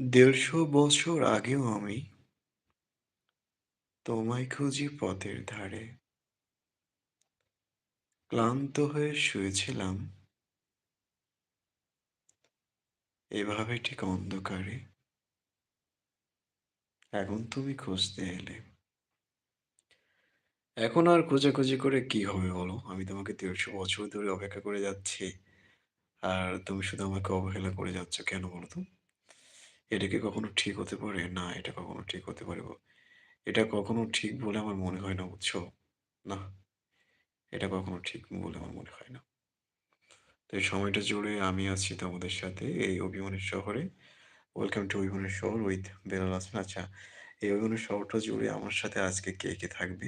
দেড়শো বছর আগেও আমি তোমায় খুঁজি পথের ধারে। ক্লান্ত হয়ে শুয়েছিলাম। এভাবে ঠিক অন্ধকারে। এখন তুমি খুঁজতে এলে। এখন আর খোঁজাখুঁজি করে কি হবে বলো? আমি তোমাকে দেড়শো বছর ধরে অপেক্ষা করে যাচ্ছি। আর তুমি শুধু আমাকে অবহেলা করে যাচ্ছ কেন বলো তো? এটা কি কখনো ঠিক হতে পারে না এটা কখনো ঠিক হতে পারে এটা কখনো ঠিক বলে আমার মনে হয় না বুঝছ না এটা কখনো ঠিক বলে আমার মনে হয় না তো এই সময়টা জুড়ে আমি আছি তোমাদের সাথে এই অভিমানের শহরে। ওয়েলকাম টু অভিমানের শহর উইথ বেলাল হাসান। আচ্ছা, এই অভিমানের শহরটা জুড়ে আমার সাথে আজকে কে, কে থাকবে?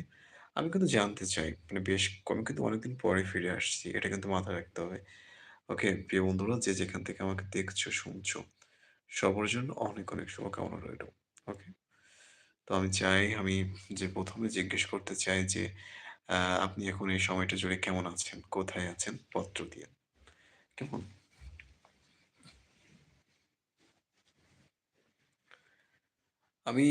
আমি কিন্তু জানতে চাই। মানে বেশ আমি কিন্তু অনেকদিন পরে ফিরে আসছি। এটা কিন্তু মাথায় রাখতে হবে। ওকে, প্রিয় বন্ধুরা যে যেখান থেকে আমাকে দেখছ, শুনছো, সবার জন্য অনেক, অনেক শুভকামনা রইল ওকে? তো আমি চাই আমি যে প্রথমে জিজ্ঞেস করতে চাই যে, আপনি এখন এই সময়টা জুড়ে কেমন আছেন? কোথায় আছেন? পত্র দিয়ে। কেমন? আমি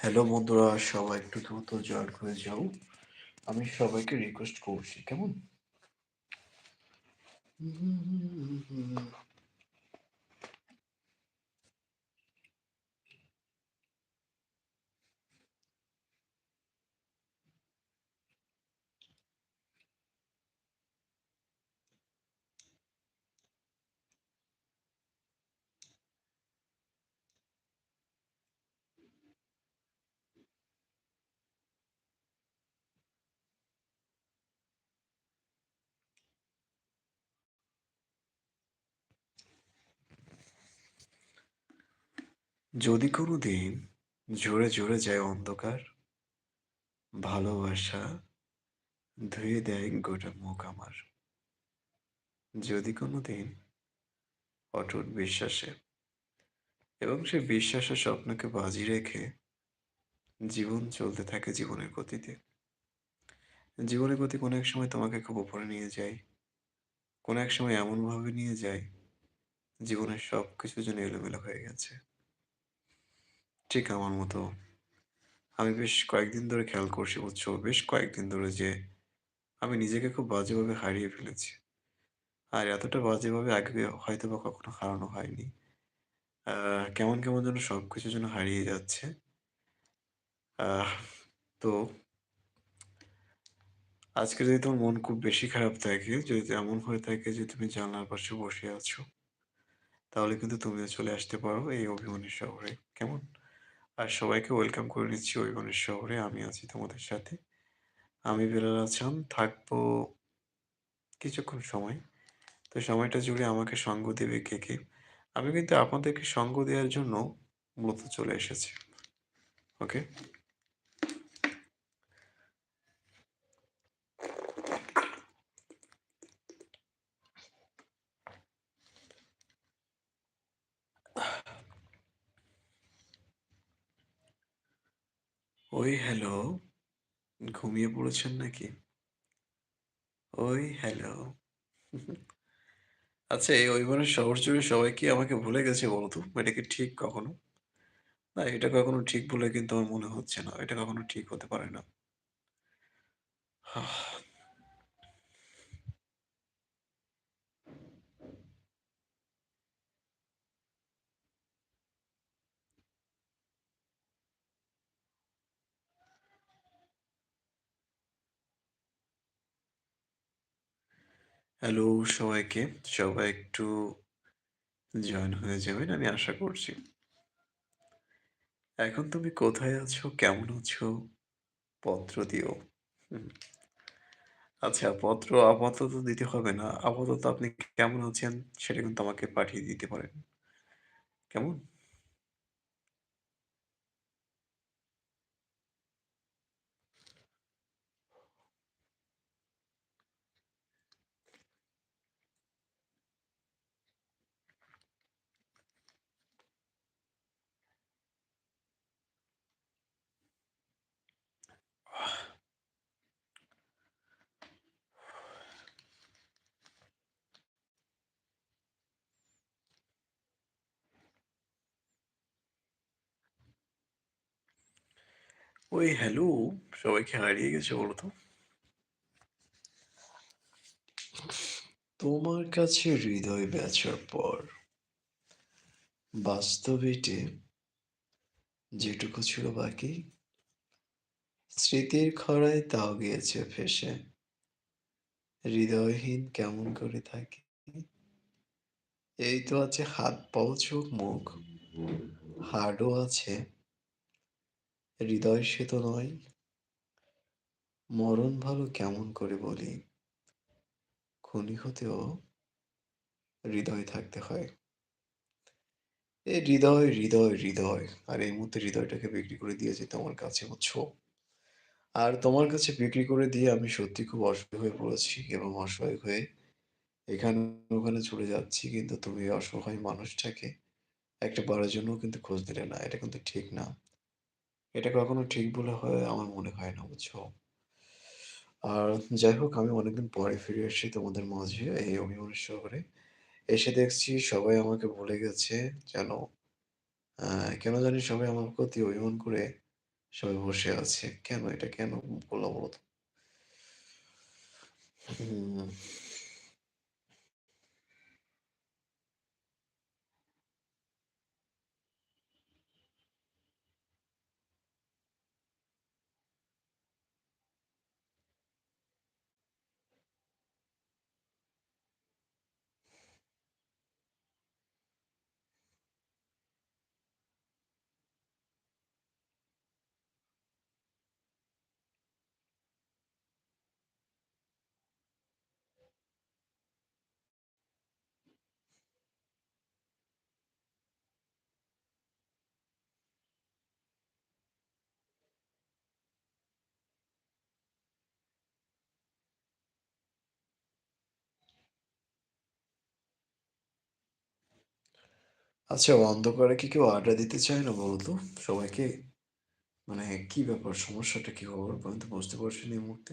হ্যালো বন্ধুরা, সবাই একটু দ্রুত জয়েন করে যাও। আমি সবাইকে রিকোয়েস্ট করছি, কেমন? যদি কোনো দিন ঝরে, ঝরে যায় অন্ধকার, ভালোবাসা ধুয়ে দেয় গোটা মুখ আমার। যদি কোনো দিন অটুট বিশ্বাসে এবং সে বিশ্বাসের স্বপ্নকে বাজি রেখে জীবন চলতে থাকে জীবনের গতিতে। জীবনের গতি কোনো এক সময় তোমাকে খুব উপরে নিয়ে যায়। কোনো এক সময় এমনভাবে নিয়ে যায়, জীবনের সব কিছু যেন এলোমেলো হয়ে গেছে। ঠিক আমার মতো আমি বেশ কয়েকদিন ধরে খেয়াল করছি বুঝছ? বেশ কয়েকদিন ধরে যে আমি নিজেকে খুব বাজেভাবে হারিয়ে ফেলেছি। আর এতটা বাজেভাবে আগে হয়তো বা কখনো হারানো হয়নি। কেমন, কেমন যেন সব কিছু যেন হারিয়ে যাচ্ছে। তো আজকে যদি তোমার মন খুব বেশি খারাপ থাকে, যদি এমন হয়ে থাকে যে তুমি জানলার পাশে বসে আছো, তাহলে কিন্তু তুমিও চলে আসতে পারো এই অভিমানের শহরে। কেমন? আর সবাইকে ওয়েলকাম করে নিচ্ছি অভিমানের শহরে। আমি আছি তোমাদের সাথে। আমি বেলাল আছাম থাকব কিছুক্ষণ সময়। তো সময়টা জুড়ে আমাকে সঙ্গ দেবে কে, কে? আমি কিন্তু আপনাদেরকে সঙ্গ দেওয়ার জন্য মূলত চলে এসেছি। ওকে? ওই হ্যালো, ঘুমিয়ে পড়েছেন নাকি? ওই হ্যালো। আচ্ছা এই অভিমানের শহর জুড়ে সবাই কি আমাকে ভুলে গেছে বলো তো? এটা কি ঠিক কখনো? না এটা কখনো ঠিক বলে কিন্তু আমার মনে হচ্ছে না। এটা কখনো ঠিক হতে পারে না। হ্যালো সবাইকে। সবাই একটু জয়েন হয়ে যাবেন, আমি আশা করছি। এখন তুমি কোথায় আছো? কেমন আছো? পত্র দিও। আচ্ছা পত্র আপাতত দিতে হবে না। আপাতত আপনি কেমন আছেন সেটা কিন্তু আমাকে পাঠিয়ে দিতে পারেন। কেমন? ওই হ্যালো, সবাই কি হারিয়ে গেছে বলতো তোমার কাছে হৃদয় বেচার পর বাস্তবিতে যেটুকু ছিল বাকি স্মৃতির খরায় তাও গিয়েছে ভেসে। হৃদয়হীন কেমন করে থাকি? এই তো আছে হাত, পাও, চোখ, মুখ। হাড়ও আছে। হৃদয় সে তো নয়। মরণ ভালো কেমন করে বলি? খুনি হতেও হৃদয় থাকতে হয়। এ হৃদয়, হৃদয়, হৃদয়। আর এই মুহূর্তে হৃদয়টাকে বিক্রি করে দিয়েছি তোমার কাছে বুঝছ? আর তোমার কাছে বিক্রি করে দিয়ে আমি সত্যি খুব অসহায় হয়ে পড়েছি এবং অসহায় হয়ে এখানে ওখানে চলে যাচ্ছি। কিন্তু তুমি অসহায় মানুষটাকে একটা বারের জন্যও কিন্তু খোঁজ দিলে না। এটা কিন্তু ঠিক না। এটা কখনো ঠিক বলে হয় আমার মনে হয় না, বুঝছ? আর যাই হোক আমি অনেকদিন পরে ফিরে এসেছি তোমাদের মাঝে এই অভিমানের শহরে। এসে দেখছি সবাই আমাকে ভুলে গেছে যেন কেন জানি সবাই আমার প্রতি অভিমান করে সবাই বসে আছে। কেন এটা কেন বললাম বলো আচ্ছা অন্ধকারে কি কেউ আড্ডা দিতে চায় না বলতো সবাইকে? মানে কি ব্যাপার সমস্যাটা কি খবর? আমি তো বুঝতে পারছি না এই মুহূর্তে।